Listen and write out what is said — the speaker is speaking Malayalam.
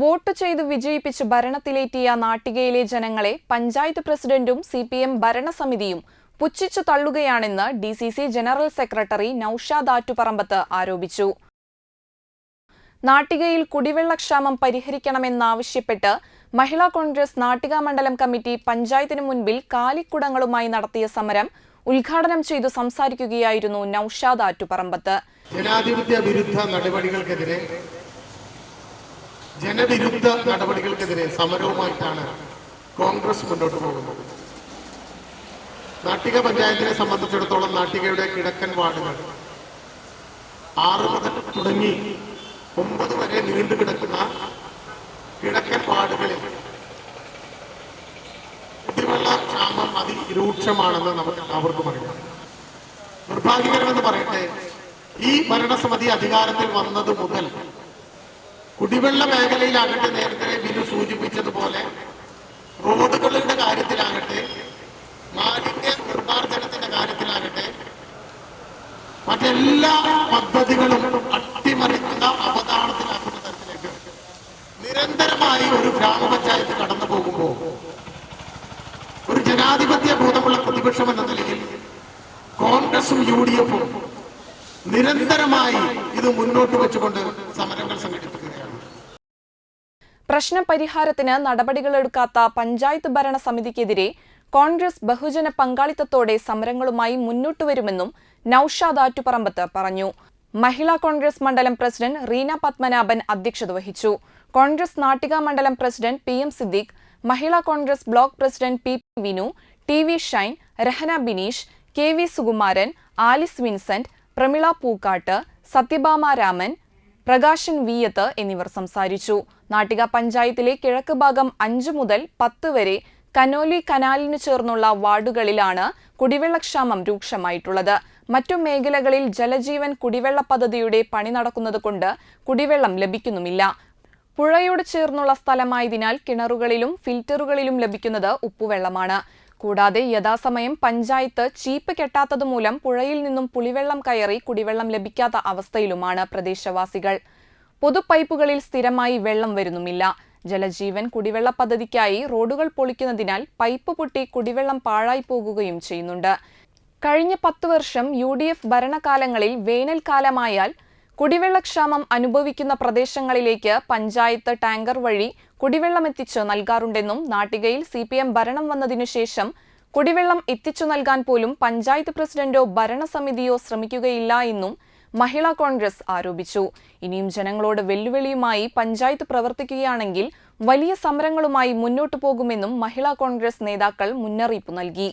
വോട്ട് ചെയ്ത് വിജയിപ്പിച്ച് ഭരണത്തിലേറ്റിയ നാട്ടികയിലെ ജനങ്ങളെ പഞ്ചായത്ത് പ്രസിഡന്റും സി പി എം ഭരണസമിതിയും പുച്ഛിച്ചു തള്ളുകയാണെന്ന് D C C general secretary Naushad Attuparambath ആരോപിച്ചു. നാട്ടികയിൽ കുടിവെള്ളക്ഷാമം പരിഹരിക്കണമെന്നാവശ്യപ്പെട്ട് മഹിളാ കോൺഗ്രസ് നാട്ടിക മണ്ഡലം കമ്മിറ്റി പഞ്ചായത്തിന് മുൻപിൽ കാലിക്കുടങ്ങളുമായി നടത്തിയ സമരം ഉദ്ഘാടനം ചെയ്തു സംസാരിക്കുകയായിരുന്നു നൌഷാദ് ആറ്റുപറമ്പത്ത്. ജനാധിപത്യ വിരുദ്ധ നടപടികൾക്കെതിരെ ജനവിരുദ്ധ നടപടികൾക്കെതിരെ സമരവുമായിട്ടാണ് കോൺഗ്രസ് മുന്നോട്ട് പോകുന്നത്. നാട്ടിക പഞ്ചായത്തിനെ സംബന്ധിച്ചിടത്തോളം നാട്ടികയുടെ കിഴക്കൻ വാർഡുകൾ ആറ് മുതൽ തുടങ്ങി ഒമ്പത് വരെ നീണ്ടു കിടക്കുന്ന കിഴക്കൻ വാർഡുകളിൽ കുടിവെള്ള ക്ഷാമം അതിരൂക്ഷമാണെന്ന് നമുക്ക് എല്ലാവർക്കും അറിയാം. നിർഭാഗ്യകരമെന്ന് പറയട്ടെ ഈ ഭരണസമിതി അധികാരത്തിൽ വന്നത് മുതൽ കുടിവെള്ള മേഖലയിലാകട്ടെ നേരത്തെ ബിനു സൂചിപ്പിച്ചതുപോലെ റോഡുകളുടെ കാര്യത്തിലാകട്ടെ മാലിന്യ നിർമ്മാർജനത്തിന്റെ കാര്യത്തിലാകട്ടെ മറ്റെല്ലാ പദ്ധതികളും അട്ടിമറിക്കുന്ന അവതാളത്തിലാക്കുന്ന തരത്തിലേക്ക് നിരന്തരമായി ഒരു ഗ്രാമപഞ്ചായത്ത് കടന്നു പോകുമ്പോൾ ഒരു ജനാധിപത്യ ബോധമുള്ള പ്രതിപക്ഷം എന്ന നിലയിൽ കോൺഗ്രസും യു ഡി എഫും നിരന്തരമായി ഇത് മുന്നോട്ട് വെച്ചുകൊണ്ട് പ്രശ്നപരിഹാരത്തിന് നടപടികളെടുക്കാത്ത പഞ്ചായത്ത് ഭരണ സമിതിക്കെതിരെ കോൺഗ്രസ് ബഹുജന പങ്കാളിത്തത്തോടെ സമരങ്ങളുമായി മുന്നോട്ടു വരുമെന്നും നൌഷാദ് ആറ്റുപറമ്പത്ത് പറഞ്ഞു. മഹിളാ കോൺഗ്രസ് മണ്ഡലം പ്രസിഡന്റ് റീന പത്മനാഭൻ അധ്യക്ഷത വഹിച്ചു. കോൺഗ്രസ് നാട്ടിക മണ്ഡലം president P M Siddique Mahila Congress block president P P Vinu T V Shine Rahana Bineesh K V Sukumaran Alice Vincent Pramila Pookkatt Sathyabhama Raman Prakashan Viyath എന്നിവർ സംസാരിച്ചു. നാട്ടിക പഞ്ചായത്തിലെ കിഴക്ക് ഭാഗം അഞ്ചു മുതൽ പത്ത് വരെ കനോലി കനാലിനു ചേർന്നുള്ള വാർഡുകളിലാണ് കുടിവെള്ളക്ഷാമം രൂക്ഷമായിട്ടുള്ളത്. മറ്റു മേഖലകളിൽ ജലജീവൻ കുടിവെള്ള പദ്ധതിയുടെ പണി നടക്കുന്നതുകൊണ്ട് കുടിവെള്ളം ലഭിക്കുന്നുമില്ല. പുഴയോട് ചേർന്നുള്ള സ്ഥലമായതിനാൽ കിണറുകളിലും ഫിൽറ്ററുകളിലും ലഭിക്കുന്നത് ഉപ്പുവെള്ളമാണ്. കൂടാതെ യഥാസമയം പഞ്ചായത്ത് ചീപ്പ് കെട്ടാത്തതുമൂലം പുഴയിൽ നിന്നും പുളിവെള്ളം കയറി കുടിവെള്ളം ലഭിക്കാത്ത അവസ്ഥയിലുമാണ് പ്രദേശവാസികൾ. പൊതുപൈപ്പുകളിൽ സ്ഥിരമായി വെള്ളം വരുന്നുമില്ല. ജലജീവൻ കുടിവെള്ള പദ്ധതിക്കായി റോഡുകൾ പൊളിക്കുന്നതിനാൽ പൈപ്പ് പൊട്ടി കുടിവെള്ളം പാഴായി പോകുകയും ചെയ്യുന്നുണ്ട്. കഴിഞ്ഞ പത്തു വർഷം യു ഡി എഫ് ഭരണകാലങ്ങളിൽ വേനൽക്കാലമായാൽ കുടിവെള്ളക്ഷാമം അനുഭവിക്കുന്ന പ്രദേശങ്ങളിലേക്ക് പഞ്ചായത്ത് ടാങ്കർ വഴി കുടിവെള്ളം എത്തിച്ച് നൽകാറുണ്ടെന്നും നാട്ടികയിൽ സി പി എം ഭരണം വന്നതിനു ശേഷം കുടിവെള്ളം എത്തിച്ചു നൽകാൻ പോലും പഞ്ചായത്ത് പ്രസിഡന്റോ ഭരണസമിതിയോ ശ്രമിക്കുകയില്ല എന്നും മഹിളാ കോൺഗ്രസ് ആരോപിച്ചു. ഇനിയും ജനങ്ങളോട് വെല്ലുവിളിയുമായി പഞ്ചായത്ത് പ്രവർത്തിക്കുകയാണെങ്കിൽ വലിയ സമരങ്ങളുമായി മുന്നോട്ടു പോകുമെന്നും മഹിളാ കോൺഗ്രസ് നേതാക്കൾ മുന്നറിയിപ്പ് നൽകി.